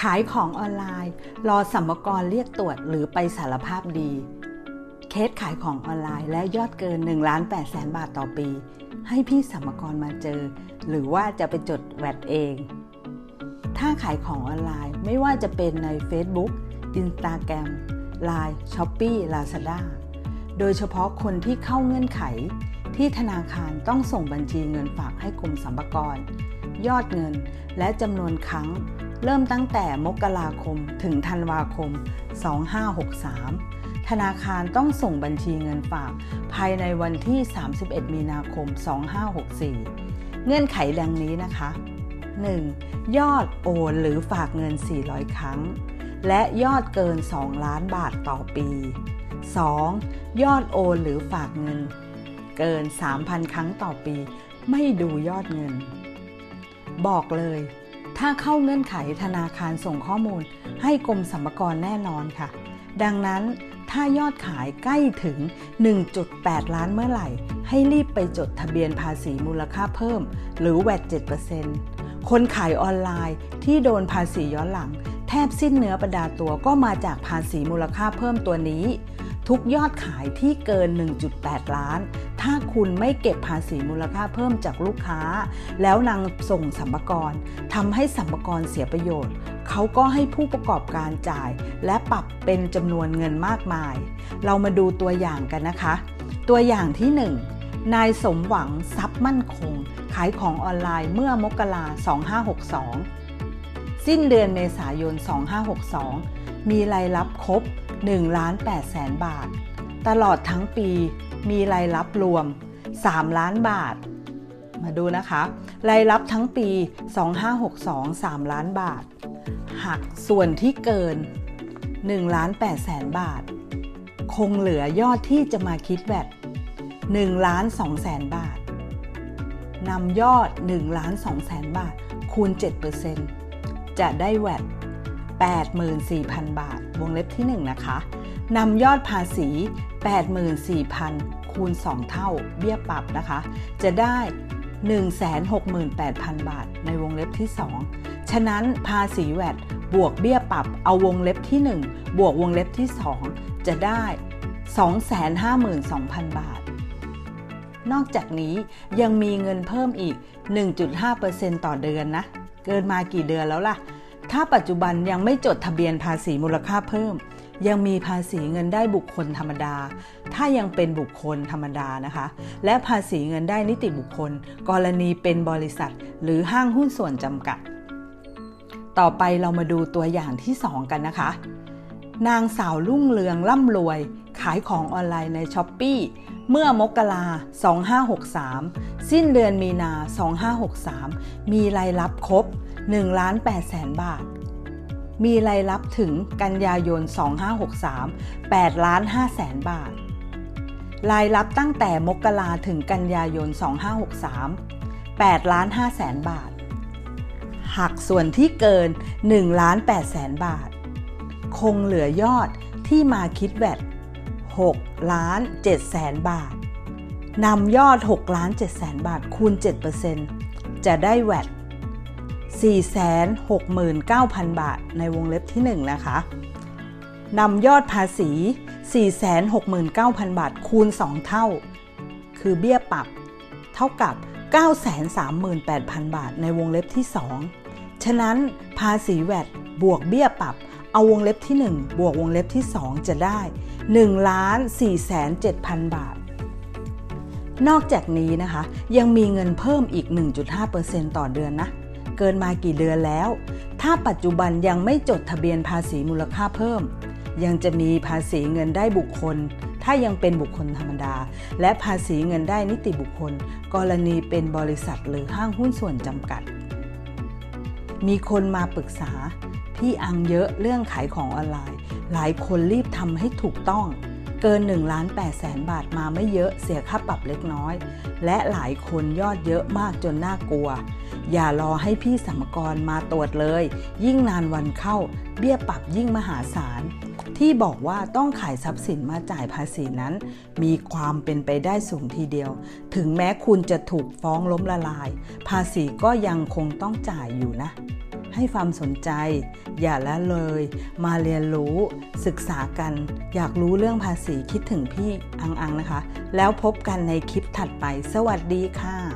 ขายของออนไลน์ รอสัมภากรเรียกตรวจหรือไปสารภาพดี เคสขายของออนไลน์และยอดเกิน1ล้าน8แสนบาทต่อปี ให้พี่สัมภากรมาเจอ หรือว่าจะไปจดแวดเอง ถ้าขายของออนไลน์ไม่ว่าจะเป็นใน Facebook Instagram Line Shopee Lazada โดยเฉพาะคนที่เข้าเงื่อนไข ที่ธนาคารต้องส่งบัญชีเงินฝากให้กรมสรรพากร ยอดเงินและจำนวนครั้ง เริ่มตั้งแต่มกราคมถึงธันวาคม 2563 ธนาคารต้องส่งบัญชีเงินฝาก ภายในวันที่ 31 มีนาคม 2564 เงื่อนไขดังนี้นะคะ 1. ยอดโอนหรือฝากเงิน 400 ครั้ง และยอดเกิน 2 ล้านบาทต่อปี 2. ยอดโอนหรือฝากเงิน เกิน 3,000 ครั้งต่อปี ไม่ดูยอดเงิน บอกเลย ถ้าเข้าเงื่อนไขธนาคารส่งข้อมูล ให้กรมสรรพากรแน่นอนค่ะ ดังนั้นถ้ายอดขายใกล้ถึง 1.8 ล้านเมื่อไหร่ ให้รีบไปจดทะเบียนภาษีมูลค่าเพิ่ม หรือแวด7%คนขายออนไลน์ที่โดนภาษีย้อนหลัง แทบสิ้นเนื้อประดาตัวก็มาจากภาษีมูลค่าเพิ่มตัวนี้ ทุกยอดขายที่เกิน 1.8 ล้าน ถ้าคุณไม่เก็บภาษีมูลค่าเพิ่มจากลูกค้า แล้วนำส่งสัมภากรทำให้สัมภากรเสียประโยชน์ เขาก็ให้ผู้ประกอบการจ่าย และปรับเป็นจำนวนเงินมากมาย เรามาดูตัวอย่างกันนะคะ ตัวอย่างที่ 1 นายสมหวังทรัพย์มั่นคง ขายของออนไลน์เมื่อมกรา2562 สิ้นเดือนเมษายน 2562 มีรายรับครบ1ล้าน8แสนบาท ตลอดทั้งปี มีรายรับรวม 3 ล้านบาท มาดูนะคะ รายรับทั้งปี 2562 3 ล้านบาท หักส่วนที่เกิน1ล้าน8แสนบาท คงเหลือยอดที่จะมาคิดแวด1ล้าน2แสนบาทนำยอด1ล้าน2แสนบาท คูณ 7%จะได้แวด84,000 บาท วงเล็บที่ 1 นะคะนำยอดภาษี 84,000 คูณ 2 เท่าเบี้ยปรับนะคะ จะได้ 168,000 บาทในวงเล็บที่ 2 ฉะนั้นภาษีแวดบวกเบี้ยปรับเอาวงเล็บที่ 1 บวกวงเล็บที่ 2 จะได้ 252,000 บาท นอกจากนี้ยังมีเงินเพิ่มอีก 1.5%ต่อเดือนนะ เกินมากี่เดือนแล้วล่ะ ถ้าปัจจุบันยังไม่จดทะเบียนภาษีมูลค่าเพิ่ม ยังมีภาษีเงินได้บุคคลธรรมดา ถ้ายังเป็นบุคคลธรรมดานะคะ และภาษีเงินได้นิติบุคคล กรณีเป็นบริษัท หรือห้างหุ้นส่วนจำกัด ต่อไปเรามาดูตัวอย่างที่ 2 กันนะคะ นางสาวรุ่งเรืองร่ำรวย ขายของออนไลน์ในช้อปปีเมื่อมกรา2563 สิ้นเดือนมีนา 2563 มีรายรับครบ1ล้าน8แสนบาท มีรายรับถึงกันยายน 2563 8ล้าน5แสนบาท รายรับตั้งแต่มกราถึงกันยายน 2563 8ล้าน5แสนบาท หักส่วนที่เกิน1ล้าน8แสนบาท คงเหลือยอดที่มาคิดแวด6ล้าน7แสนบาท นำยอด6ล้าน7แสนบาทคูณ 7%จะได้แวด 469,000 บาทในวงเล็บที่ 1 นะคะนำยอดภาษี 469,000 บาทคูณ 2 เท่า คือเบี้ยปรับ เท่ากับ 938,000 บาทในวงเล็บที่ 2 ฉะนั้นภาษีแวดบวกเบี้ยปรับ เอาวงเล็บที่ 1 บวกวงเล็บที่ 2 จะได้1ล้าน4 7 0 0 0 บาท นอกจากนี้นะคะ ยังมีเงินเพิ่มอีก 1.5%ต่อเดือนนะ เกินมากี่เดือนแล้ว ถ้าปัจจุบันยังไม่จดทะเบียนภาษีมูลค่าเพิ่ม ยังจะมีภาษีเงินได้บุคคล ถ้ายังเป็นบุคคลธรรมดา และภาษีเงินได้นิติบุคคล กรณีเป็นบริษัทหรือห้างหุ้นส่วนจำกัด มีคนมาปรึกษา พี่อังเยอะเรื่องขายของออนไลน์ หลายคนรีบทำให้ถูกต้อง เกิน1ล้าน8แสนบาทมาไม่เยอะเสียค่าปรับเล็กน้อย และหลายคนยอดเยอะมากจนน่ากลัว อย่ารอให้พี่สัมกรมาตรวจเลย ยิ่งนานวันเข้า เบี้ยปรับยิ่งมหาศาล ที่บอกว่าต้องขายทรัพย์สินมาจ่ายภาษีนั้น มีความเป็นไปได้สูงทีเดียว ถึงแม้คุณจะถูกฟ้องล้มละลาย ภาษีก็ยังคงต้องจ่ายอยู่นะ ให้ความสนใจ อย่าละเลย มาเรียนรู้ ศึกษากัน อยากรู้เรื่องภาษีคิดถึงพี่อังอังนะคะ แล้วพบกันในคลิปถัดไป สวัสดีค่ะ